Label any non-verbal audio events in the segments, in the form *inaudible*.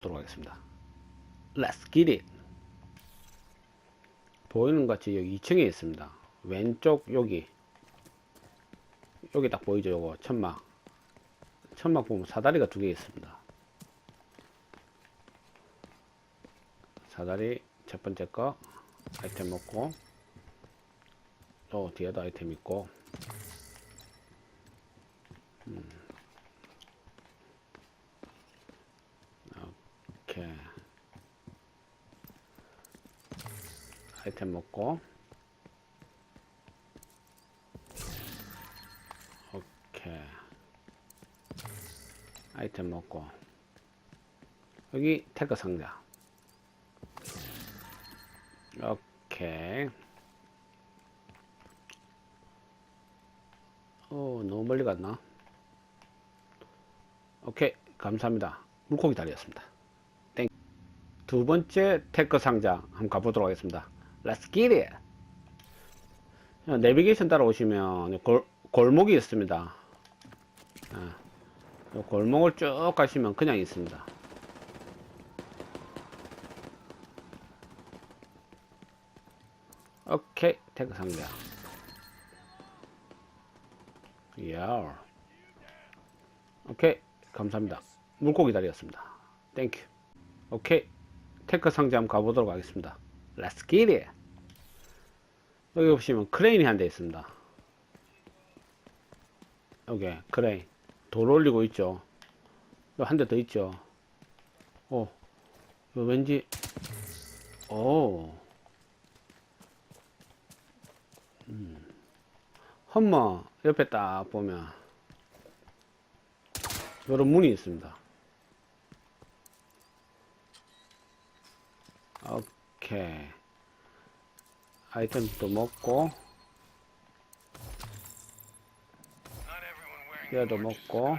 보도록 하겠습니다. Let's get it. 보이는 것 같이 여기 2층에 있습니다. 왼쪽 여기 여기 딱 보이죠? 요거 천막 천막 보면 사다리가 두 개 있습니다. 사다리 첫 번째 거 아이템 먹고 또 뒤에도 아이템 있고 오케이 아이템 먹고. 오케이. 아이템 먹고. 여기 태그 상자. 오케이. 오 너무 멀리 갔나? 오케이. 감사합니다. 물고기 다리였습니다. 땡. 두 번째 태그 상자 한번 가보도록 하겠습니다. Let's get it. 어, 내비게이션 따라오시면 골, 골목이 있습니다. 아, 요 골목을 쭉 가시면 그냥 있습니다. 오케이 태그 상자. 야 오케이 감사합니다. 물고기 다리였습니다. 땡큐 오케이 테크 상자 한번 가보도록 하겠습니다. Let's get it. 여기 보시면 크레인이 한 대 있습니다. 여기 크레인. 돌 올리고 있죠. 한 대 더 있죠. 오. 이거 왠지 오. 음. 험머. 옆에 딱 보면 이런 문이 있습니다. 오케이. 아이템도 먹고, 얘도 먹고,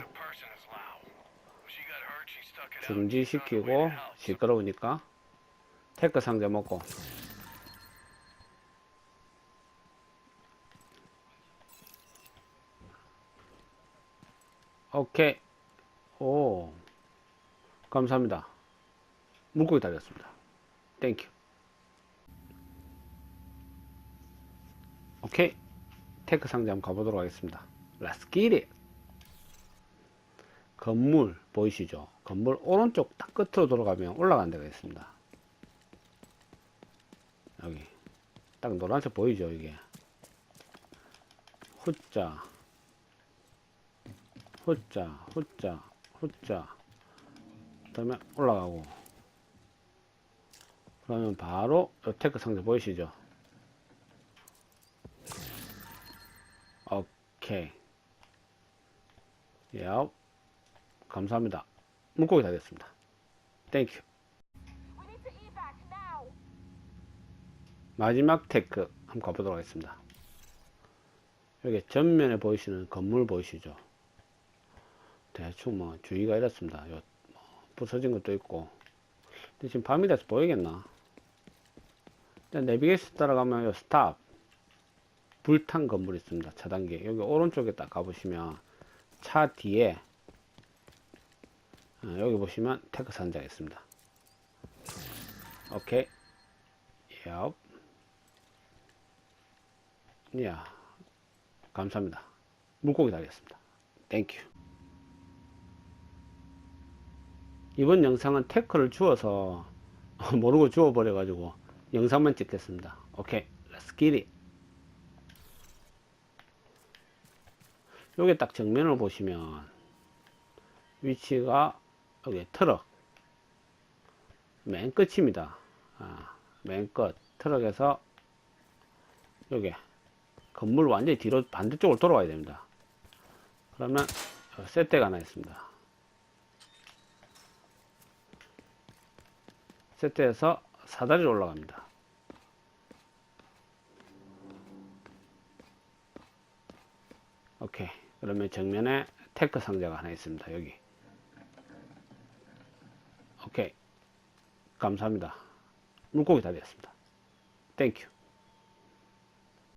중지시키고, 시끄러우니까, 테크 상자 먹고, 오케이. 오. 감사합니다. 물고기 달렸습니다. 땡큐. 오케이. 테크 상자 한번 가보도록 하겠습니다. It. 건물 보이시죠? 건물 오른쪽 딱 끝으로 돌아가면 올라가는 데가 있습니다. 여기. 딱 노란색 보이죠? 이게. 후자. 후자, 후자, 후자. 그 다음에 올라가고. 그러면 바로 요 테크 상자 보이시죠? 오케이. 야, 감사합니다. 물고기 다 됐습니다. 땡큐. 마지막 테크 한번 가보도록 하겠습니다. 여기 전면에 보이시는 건물 보이시죠? 대충 뭐 주위가 이렇습니다. 요, 뭐 부서진 것도 있고. 근데 지금 밤이 돼서 보이겠나? 내비게이션 따라가면 요 스탑. 불탄 건물 있습니다. 차단기. 여기 오른쪽에 딱 가보시면 차 뒤에 어, 여기 보시면 테크 산자가 있습니다. 오케이. 얍. 이야. 감사합니다. 물고기 달렸습니다. 땡큐. 이번 영상은 태클을 주워서 *laughs* 모르고 주워버려 가지고 영상만 찍겠습니다. 오케이. Get it. 요게 딱 정면을 보시면 위치가 여기 트럭 맨 끝입니다. 아, 맨 끝. 트럭에서 요게 건물 완전히 뒤로 반대쪽으로 돌아와야 됩니다. 그러면 셋대가 하나 있습니다. 세트에서 사다리로 올라갑니다. 오케이. 그러면 정면에 테크 상자가 하나 있습니다. 여기. 오케이. 감사합니다. 물고기 다 되었습니다. 땡큐.